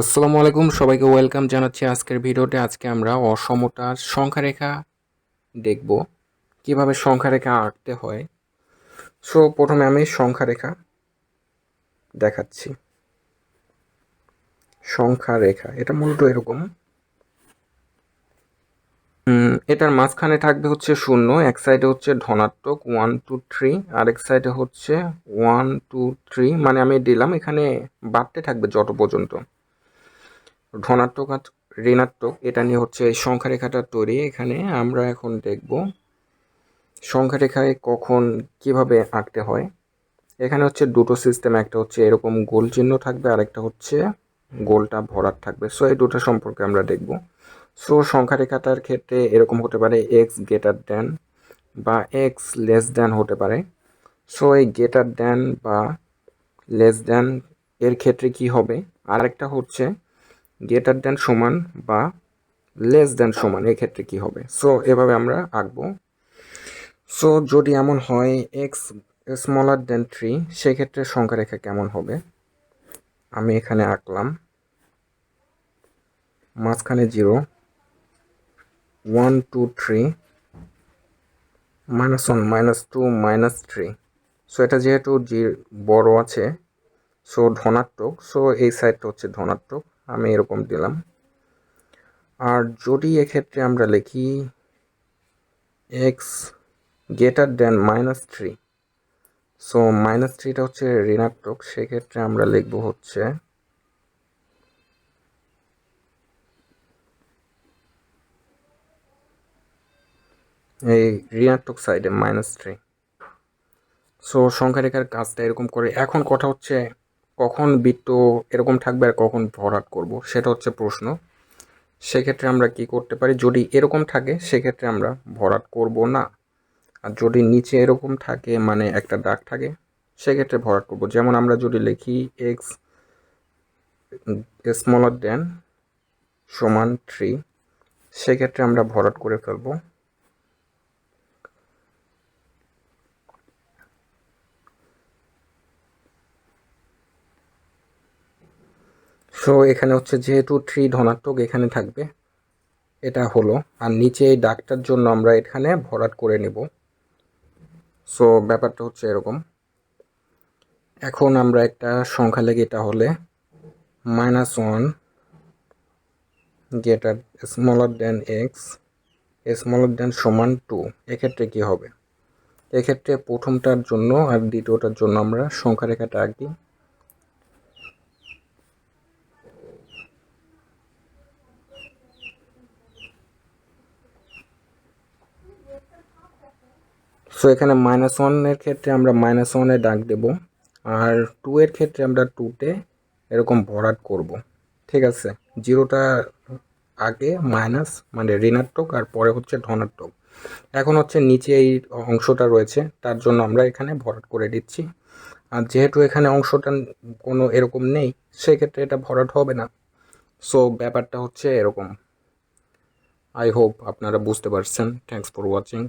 আসসালামু আলাইকুম, সবাইকে ওয়েলকাম জানাচ্ছি আজকের ভিডিওতে। আজকে আমরা অসমতার সংখ্যা রেখা দেখব, কীভাবে সংখ্যা রেখা আঁকতে হয়। সো, প্রথমে আমি সংখ্যা রেখা দেখাচ্ছি। সংখ্যা রেখা এটা মূলত এরকম। এটার মাঝখানে থাকবে হচ্ছে শূন্য, এক সাইডে হচ্ছে ধনাত্মক ওয়ান টু থ্রি আরেক সাইডে হচ্ছে ওয়ান টু থ্রি মানে আমি দিলাম, এখানে বাড়তে থাকবে যত পর্যন্ত। ধনাত্মক আর ঋণাত্মক, এটা নিয়ে হচ্ছে সংখ্যা রেখাটা তৈরি। এখানে আমরা এখন দেখব সংখ্যা রেখায় কখন কীভাবে আঁকতে হয়। এখানে হচ্ছে দুটো সিস্টেম একটা হচ্ছে এরকম গোল চিহ্ন থাকবে আর একটা হচ্ছে গোলটা ভরাট থাকবে। সো এই দুটো সম্পর্কে আমরা দেখব। সো সংখ্যা রেখাটার ক্ষেত্রে এরকম হতে পারে এক্স গ্রেটার দেন বা এক্স লেস দেন হতে পারে। সো এই গ্রেটার দেন বা লেস দেন এর ক্ষেত্রে কি হবে? আর একটা হচ্ছে গ্রেটার দেন সমান বা লেস দেন সমান, এক্ষেত্রে কি হবে? সো এভাবে আমরা আঁকবো। সো যদি এমন হয় এক্স স্মলার দেন থ্রি সেক্ষেত্রে সংখ্যা রেখা কেমন হবে? আমি এখানে আঁকলাম। মাঝখানে zero one two three minus one minus two minus three so এটা যেহেতু জি বড় আছে সো ধনাত্মক সো এই সাইডটা হচ্ছে ধনাত্মক। আমি এরকম দিলাম। আর যদি এক্ষেত্রে আমরা লিখি x greater than minus three so minus থ্রিটা হচ্ছে ঋণাত্মক, সেক্ষেত্রে আমরা লিখব হচ্ছে এই ঋণাত্মক সাইডে মাইনাস থ্রি সো সংখ্যা রেখার কাজটা এরকম করে। এখন কথা হচ্ছে কখন বৃত্ত এরকম থাকবে আর কখন ভরাট করব, সেটা হচ্ছে প্রশ্ন। সেক্ষেত্রে আমরা কি করতে পারি? যদি এরকম থাকে, সেক্ষেত্রে আমরা ভরাট করব না। আর যদি নিচে এরকম থাকে মানে একটা দাগ থাকে, সেক্ষেত্রে ভরাট করব। যেমন আমরা যদি লিখি এক্স স্মলার দেন সমান থ্রি সেক্ষেত্রে আমরা ভরাট করে ফেলব। সো এখানে হচ্ছে যেহেতু থ্রি ধনাত্মক এখানে থাকবে, এটা হলো। আর নিচে এই দাগটার জন্য আমরা এখানে ভরাট করে নেব। সো ব্যাপারটা হচ্ছে এরকম। এখন আমরা একটা সংখ্যা লেগে এটা হলে minus one greater smaller than x smaller than সমান টু এক্ষেত্রে কী হবে? এক্ষেত্রে প্রথমটার জন্য আর দ্বিতীয়টার জন্য আমরা সংখ্যা রেখাটা আঁকি। সো এখানে মাইনাস ওয়ানের ক্ষেত্রে আমরা মাইনাস ওয়ানে ডাক দেব। আর টু এর ক্ষেত্রে আমরা টুতে এরকম ভরাট করব। ঠিক আছে? জিরোটা আগে মাইনাস মানে ঋণাত্মক আর পরে হচ্ছে ধনাত্মক। এখন হচ্ছে নিচে এই অংশটা রয়েছে, তার জন্য আমরা এখানে ভরাট করে দিচ্ছি। আর যেহেতু এখানে অংশটা কোনো এরকম নেই, সেক্ষেত্রে এটা ভরাট হবে না। সো ব্যাপারটা হচ্ছে এরকম। আই হোপ আপনারা বুঝতে পারছেন। Thanks for watching